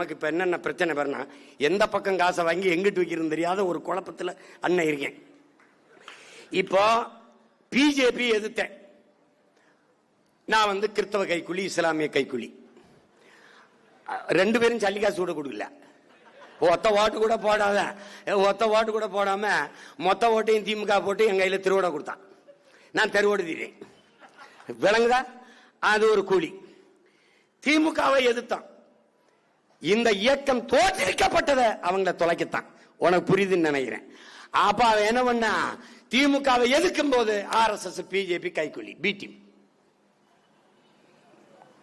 நமக்கு இப்போ என்னென்ன பிரச்சனை பாருன்னா எந்த பக்கம் காசை வாங்கி எங்கிட்டு வைக்கிறது தெரியாத ஒரு குழப்பத்தில் அண்ணன் இருக்கேன். இப்போ பிஜேபி எதிர்த்தேன். நான் வந்து கிறிஸ்தவ கைக்குழி இஸ்லாமிய கைக்குழி. ரெண்டு பேரும் சல்லிக்காசு கூட கொடுக்கல. ஒத்த ஓட்டு கூட போடாத. ஒத்த ஓட்டு கூட போடாம மொத்த ஓட்டையும் திமுக போட்டு என் கையில் திருவிட கொடுத்தான். நான் தெருவோடு தீரேன் விளங்குதா? அது ஒரு கூலி. திமுகவை எதிர்த்தான் இந்த இயக்கம் தோற்றுவிக்கப்பட்டதை அவங்கள தொலைக்கத்தான். உனக்கு புரியுதுன்னு நினைக்கிறேன். அப்ப அவன் என்ன பண்ணா? திமுகவை எதிர்க்கும் போது ஆர்எஸ்எஸ் பிஜேபி கைக்கூலி பி டீம்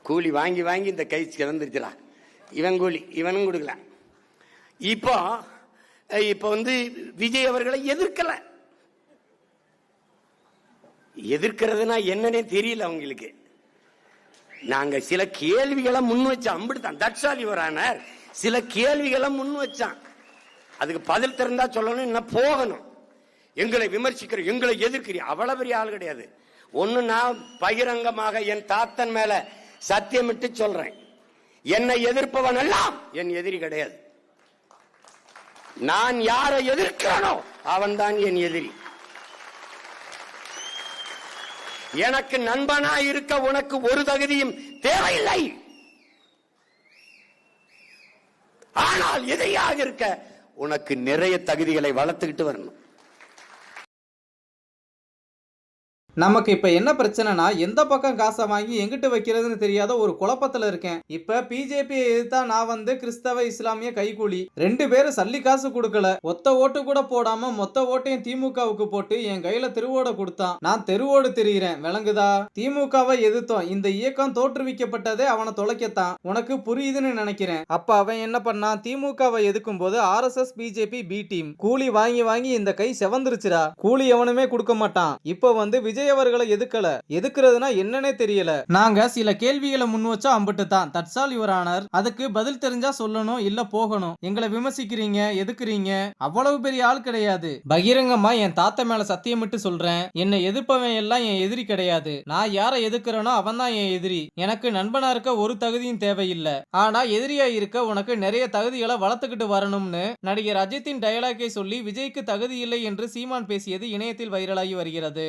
கூலி வாங்கி வாங்கி இந்த கை கிடந்துருச்சுடா இவன் கூலி இவனும் கொடுக்கல. இப்போ இப்போ வந்து விஜய் அவர்களை எதிர்க்கல. எதிர்க்கிறதுனா என்னன்னே தெரியல அவங்களுக்கு. நாங்க சில கேள்விகளை முன் வச்சோம் அம்பிடுதான் தட்சாலி வரானார் சில கேள்விகளை முன் வச்சான். அதுக்கு பதில் திறந்தா சொல்லணும் என்ன போகணும். எங்களை விமர்சிக்கிற எங்களை எதிர்க்கிறீ அவ்வளவு பெரிய ஆள் கிடையாது. ஒன்று நான் பகிரங்கமாக என் தாத்தன் மேல சத்தியமிட்டு சொல்றேன். என்னை எதிர்ப்பவன் எல்லாம் என் எதிரி கிடையாது. நான் யாரை எதிர்க்கிறனோ அவன்தான் என் எதிரி. எனக்கு நண்பனா இருக்க உனக்கு ஒரு தகுதியும் தேவையில்லை. ஆனால் எதையாக இருக்க உனக்கு நிறைய தகுதிகளை வளர்த்துக்கிட்டு வரணும். நமக்கு இப்ப என்ன பிரச்சனைனா எந்த பக்கம் காசை வாங்கி எங்கிட்டு வைக்கிறதுன்னு தெரியாத ஒரு குழப்பத்துல இருக்கேன். இப்ப பிஜேபி எதிர்த்தா நான் வந்து கிறிஸ்தவ இஸ்லாமிய கைகூலி. ரெண்டு பேரும் சல்லி காசு கொடுக்கல. ஒத்த ஓட்டு கூட போடாம மொத்த ஓட்டையும் திமுகவுக்கு போட்டு என் கையில திருவோட கொடுத்தான். நான் தெருவோடு தெரிகிறேன் விளங்குதா? திமுகவை எதிர்த்தோம். இந்த இயக்கம் தோற்றுவிக்கப்பட்டதே அவனை தொலைக்கத்தான். உனக்கு புரியுதுன்னு நினைக்கிறேன். அப்ப அவன் என்ன பண்ணான்? திமுகவை எதிர்க்கும் போது ஆர்எஸ்எஸ் பிஜேபி பி டீம் கூலி வாங்கி வாங்கி இந்த கை செவந்துருச்சுடா. கூலி எவனுமே கொடுக்க மாட்டான். இப்போ வந்து விஜய் அவர்களை எதுக்கல? எதுக்குறதுனா என்னன்னே தெரியல. நாங்க சில கேள்விகளை முன் வச்சா அம்பிட்டு தான் தட்சால் யுவரானர் அதுக்கு பதில் தெரிஞ்சா சொல்லணும் இல்ல போகணும். எங்களை விமர்சிக்கிறீங்க எதுக்குறீங்க? அவ்வளவு பெரிய ஆள் கிடையாது. பகிரங்கமா என் தாத்தா மேல சத்தியமிட்டு சொல்றேன். என்னை எதிர்ப்பவன் எல்லாம் என் எதிரி கிடையாது. நான் யாரை எதிர்க்கிறேனோ அவன் தான் என் எதிரி. எனக்கு நண்பனா இருக்க ஒரு தகுதியும் தேவையில்லை. ஆனா எதிரியா இருக்க உனக்கு நிறைய தகுதிகளை வளர்த்துக்கிட்டு வரணும்னு நடிகர் அஜித்தின் டயலாக்கை சொல்லி விஜய்க்கு தகுதி இல்லை என்று சீமான் பேசியது இணையத்தில் வைரலாகி வருகிறது.